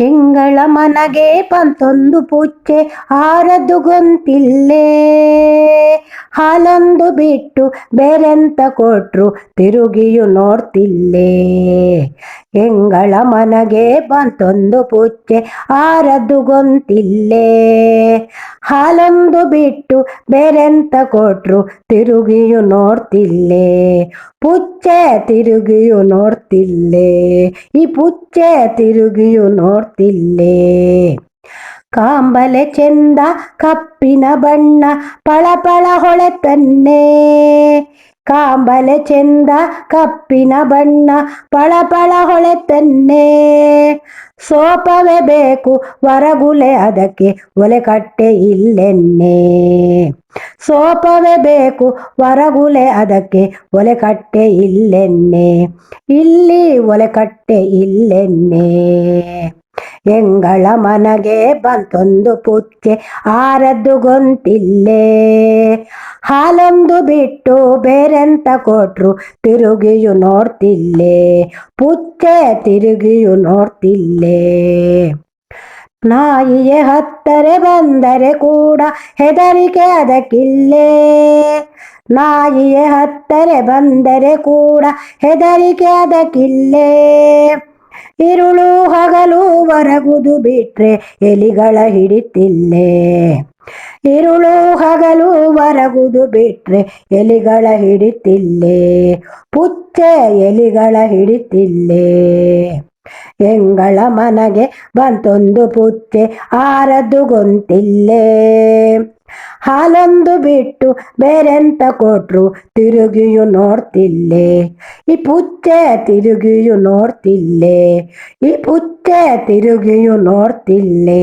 ಎಂಗಳ ಮನಗೆ ಪಂತೊಂದು ಪುಚ್ಚೆ ಆರದು ಗೊಂತಿಲ್ಲೇ. ಹಾಲೊಂದು ಬಿಟ್ಟು ಬೇರೆಂತ ಕೊಟ್ರು ತಿರುಗಿಯು ನೋಡ್ತಿಲ್ಲೇ. ಎಂಗಳ ಮನಗೆ ಬಂತೊಂದು ಪುಚ್ಚೆ ಆರದು ಗೊಂತಿಲ್ಲೇ. ಹಾಲೊಂದು ಬಿಟ್ಟು ಬೇರೆಂತ ಕೊಟ್ರು ತಿರುಗಿಯು ನೋಡ್ತಿಲ್ಲೇ. ಪುಚ್ಚೆ ತಿರುಗಿಯು ನೋಡ್ತಿಲ್ಲೇ. ಈ ಪುಚ್ಚೆ ತಿರುಗಿಯು ನೋಡ್ತಿಲ್ಲೇ. ಕಾಂಬಲೆ ಚೆಂದ ಕಪ್ಪಿನ ಬಣ್ಣ ಪಳಪಳ ಹೊಳೆತನ್ನೇ ಕಾಂಬಲೆ ಚೆಂದ ಕಪ್ಪಿನ ಬಣ್ಣ ಪಳಪಳ ಹೊಳೆತನ್ನೇ ಸೋಪವೇ ಬೇಕು ವರಗುಲೆ ಅದಕ್ಕೆ ಒಲೆ ಕಟ್ಟೆ ಇಲ್ಲೆನ್ನೇ. ಸೋಪವೇ ಬೇಕು ವರಗುಲೆ ಅದಕ್ಕೆ ಒಲೆ ಕಟ್ಟೆ ಇಲ್ಲೆನ್ನೆ. ಇಲ್ಲಿ ಒಲೆ ಕಟ್ಟೆ ಇಲ್ಲೆನ್ನೆ. ಎಂಗಳ ಮನಗೆ ಬಂತೊಂದು ಪುಚ್ಚೆ ಆರದ್ದು ಗೊಂತಿಲ್ಲೇ. ಹಾಲೊಂದು ಬಿಟ್ಟು ಬೇರೆಂತ ಕೊಟ್ರು ತಿರುಗಿಯು ನೋಡ್ತಿಲ್ಲೇ. ಪುಚ್ಚೆ ತಿರುಗಿಯು ನೋಡ್ತಿಲ್ಲೇ. ನಾಯಿಯೇ ಹತ್ತರೆ ಬಂದರೆ ಕೂಡ ಹೆದರಿಕೆ ಅದಕ್ಕಿಲ್ಲೇ. ನಾಯಿಯ ಹತ್ತರೆ ಬಂದರೆ ಕೂಡ ಹೆದರಿಕೆ ಅದಕ್ಕಿಲ್ಲೇ. ಇರುಳು ಹಗಲು ಹೊರಗುದು ಬಿಟ್ರೆ ಎಲಿಗಳ ಹಿಡಿತಿಲ್ಲೇ. ಇರುಳು ಹಗಲು ಹೊರಗುದು ಬಿಟ್ರೆ ಎಲಿಗಳ ಹಿಡಿತಿಲ್ಲೇ. ಪುಚ್ಚೆ ಎಲಿಗಳ ಹಿಡಿತಿಲ್ಲೇ. ಎಂಗಳ ಮನಗೆ ಬಂತೊಂದು ಪುಚ್ಚೆ ಆರದ್ದು ಗೊಂತಿಲ್ಲೇ. ಹಾಲೊಂದು ಬಿಟ್ಟು ಬೇರೆಂತ ಕೊಟ್ರು ತಿರುಗಿಯು ನೋಡ್ತಿಲ್ಲೇ. ಈ ಪುಚ್ಚೆ ತಿರುಗಿಯು ನೋಡ್ತಿಲ್ಲೇ. ಈ ಪುಚ್ಚೆ ತಿರುಗಿಯು ನೋಡ್ತಿಲ್ಲೇ